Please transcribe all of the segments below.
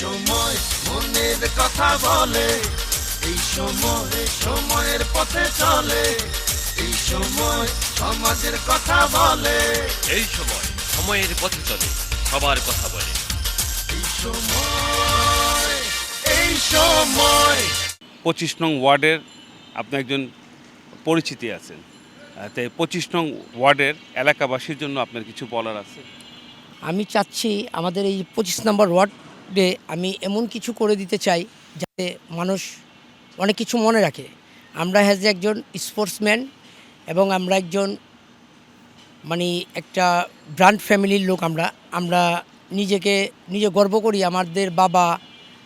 সময় মনের কথা বলে এই সময় সময়ের পথে চলে এই সময় সমাজের কথা বলে। এই সময় সময়ের পথে চলে সবার কথা বলে। এই সময় এই সময়। পঁচিশ নং ওয়ার্ডের আপনি একজন পরিচিতি আছেন। তাই পঁচিশ নং ওয়ার্ডের এলাকাবাসীর জন্য আপনার কিছু বলার আছে? আমি চাচ্ছি আমাদের এই পঁচিশ নম্বর ওয়ার্ডে আমি এমন কিছু করে দিতে চাই যাতে মানুষ অনেক কিছু মনে রাখে। আমরা হ্যাজ একজন স্পোর্টসম্যান এবং আমরা একজন মানে একটা ব্র্যান্ড ফ্যামিলির লোক আমরা। আমরা নিজেকে, নিজে গর্ব করি আমাদের বাবা,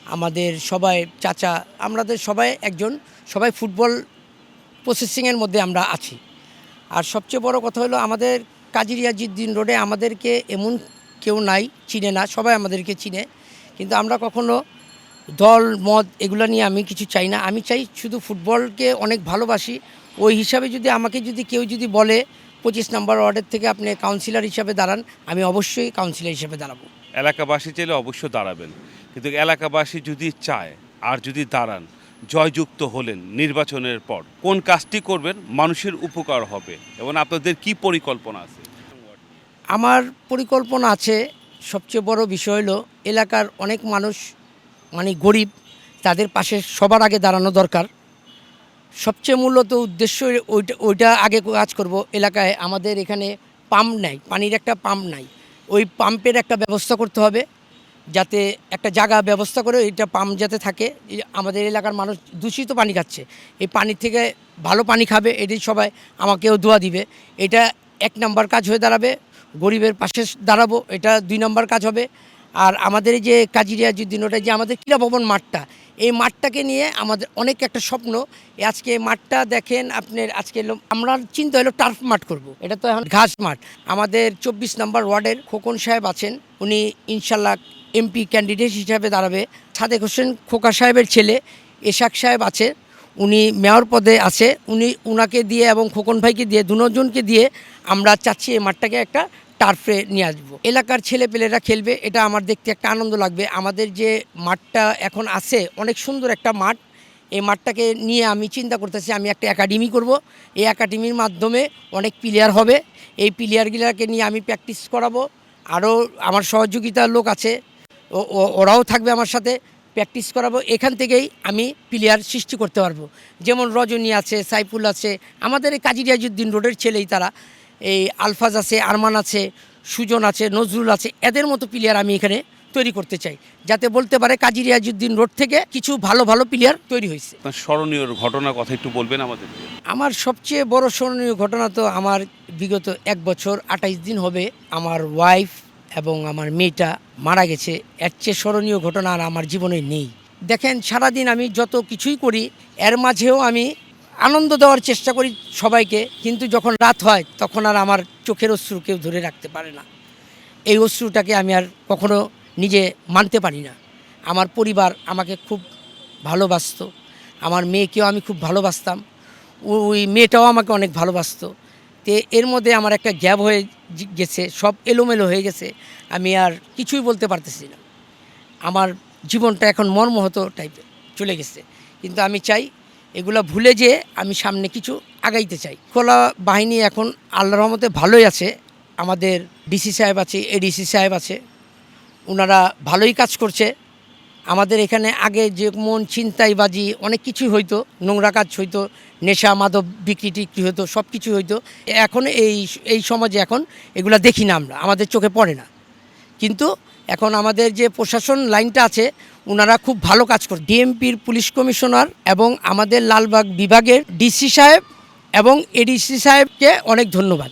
আমাদের সবাই চাচা, আমাদের সবাই একজন, সবাই ফুটবল প্রসেসিংয়ের মধ্যে আমরা আছি। আর সবচেয়ে বড় কথা হলো আমাদের কাজিরিয়াজিদ্দিন রোডে আমাদেরকে এমন কেউ নাই, চিনে না, সবাই আমাদেরকে চিনে। কিন্তু আমরা কখনো দল মদ এগুলো নিয়ে আমি কিছু চাই না। আমি চাই শুধু ফুটবলকে অনেক ভালোবাসি। ওই হিসাবে যদি আমাকে যদি কেউ যদি বলে পঁচিশ নম্বর ওয়ার্ডের থেকে আপনি কাউন্সিলর হিসাবে দাঁড়ান আমি অবশ্যই কাউন্সিলর হিসাবে দাঁড়াবো। এলাকাবাসী চাইলে অবশ্য দাঁড়াবেন। কিন্তু এলাকাবাসী যদি চায় আর যদি দাঁড়ান জয়যুক্ত হলেন নির্বাচনের পর কোন কাজটি করবেন মানুষের উপকার হবে এবং আপনাদের কি পরিকল্পনা আছে? আমার পরিকল্পনা আছে সবচেয়ে বড় বিষয় হলো, এলাকার অনেক মানুষ মানে গরিব, তাদের পাশে সবার আগে দাঁড়ানো দরকার। সবচেয়ে মূলত উদ্দেশ্য ওইটা ওইটা আগে কাজ করব। এলাকায় আমাদের এখানে পাম্প নাই, পানির একটা পাম্প নাই। ওই পাম্পের একটা ব্যবস্থা করতে হবে, যাতে একটা জায়গা ব্যবস্থা করে এটা পাম্প যাতে থাকে। আমাদের এলাকার মানুষ দূষিত পানি খাচ্ছে। এই পানি থেকে ভালো পানি খাবে, এটাই সবাই আমাকেও দোয়া দিবে। এটা এক নাম্বার কাজ হয়ে দাঁড়াবে। গরিবের পাশে দাঁড়াবো, এটা দুই নম্বর কাজ হবে। আর আমাদের যে কাজিরিয়া যুদ্দিন ওটা যে আমাদের ক্রীড়া ভবন মাঠটা, এই মাঠটাকে নিয়ে আমাদের অনেক একটা স্বপ্ন। আজকে মাঠটা দেখেন আপনার, আজকে আমরা চিন্তা হলো টার্ফ মাঠ করব। এটা তো এখন ঘাস মাঠ। আমাদের চব্বিশ নম্বর ওয়ার্ডের খোকন সাহেব আছেন, উনি ইনশাল্লাহ এমপি ক্যান্ডিডেট হিসাবে দাঁড়াবে। সাদেক হোসেন খোকা সাহেবের ছেলে, এশাক সাহেব আছে। উনি মেয়র পদে আছে, উনি উনাকে দিয়ে এবং খোকন ভাইকে দিয়ে, দুজনকে দিয়ে আমরা চাচ্ছি এই মাঠটাকে একটা টার্ফে নিয়ে আসব। এলাকার ছেলেপেলেরা খেলবে, এটা আমার দেখতে একটা আনন্দ লাগবে। আমাদের যে মাঠটা এখন আছে, অনেক সুন্দর একটা মাঠ। এই মাঠটাকে নিয়ে আমি চিন্তা করতেছি, আমি একটা একাডেমি করব। এই একাডেমির মাধ্যমে অনেক প্লেয়ার হবে। এই প্লেয়ারগুলোকে নিয়ে আমি প্র্যাকটিস করাবো। আরও আমার সহযোগিতার লোক আছে ওরাও থাকবে আমার সাথে। প্র্যাকটিস করাবো এখান থেকেই আমি প্লেয়ার সৃষ্টি করতে পারব। যেমন রজনী আছে সাইফুল আছে আমাদের এই কাজী রোডের ছেলেই তারা। এই আলফাজ আছে আরমান আছে সুজন আছে নজরুল আছে এদের মতো প্লেয়ার আমি এখানে তৈরি করতে চাই। যাতে বলতে পারে কাজী রিয়াজুদ্দিন রোড থেকে কিছু ভালো ভালো প্লেয়ার তৈরি হয়েছে। স্মরণীয় ঘটনার কথা একটু বলবেন আমাদের। আমার সবচেয়ে বড় স্মরণীয় ঘটনা তো আমার বিগত এক বছর আঠাইশ দিন হবে আমার ওয়াইফ এবং আমার মেয়েটা মারা গেছে। এর চেয়ে স্মরণীয় ঘটনা আর আমার জীবনে নেই। দেখেন, সারাদিন আমি যত কিছুই করি, এর মাঝেও আমি আনন্দ দেওয়ার চেষ্টা করি সবাইকে, কিন্তু যখন রাত হয়, তখন আর আমার চোখের অশ্রু কেউ ধরে রাখতে পারে না। এই অশ্রুটাকে আমি আর কখনো নিজে মানতে পারি না। আমার পরিবার আমাকে খুব ভালোবাসতো। আমার মেয়েকেও আমি খুব ভালোবাসতাম। ওই মেয়েটাও আমাকে অনেক ভালোবাসতো। তে এর মধ্যে আমার একটা গ্যাপ হয়ে গেছে, সব এলোমেলো হয়ে গেছে, আমি আর কিছুই বলতে পারতেছি না। আমার জীবনটা এখন মর্মহত টাইপের চলে গেছে। কিন্তু আমি চাই এগুলো ভুলে যেয়ে আমি সামনে কিছু আগাইতে চাই। খোলা বাহিনী এখন আল্লাহর রহমতে ভালোই আছে, আমাদের ডিসি সাহেব আছে, এডিসি সাহেব আছে ওনারা ভালোই কাজ করছে। আমাদের এখানে আগে যে যেমন ছিনতাইবাজি অনেক কিছুই হইতো, নোংরা কাজ হইতো, নেশা, মাদক বিক্রি টিক্রি হতো সব কিছু হইতো। এখন এই এই সমাজে এখন এগুলো দেখি না আমরা, আমাদের চোখে পড়ে না। কিন্তু এখন আমাদের যে প্রশাসন লাইনটা আছে ওনারা খুব ভালো কাজ করে, ডিএমপির পুলিশ কমিশনার এবং আমাদের লালবাগ বিভাগের ডিসি সাহেব এবং এডিসি সাহেবকে অনেক ধন্যবাদ।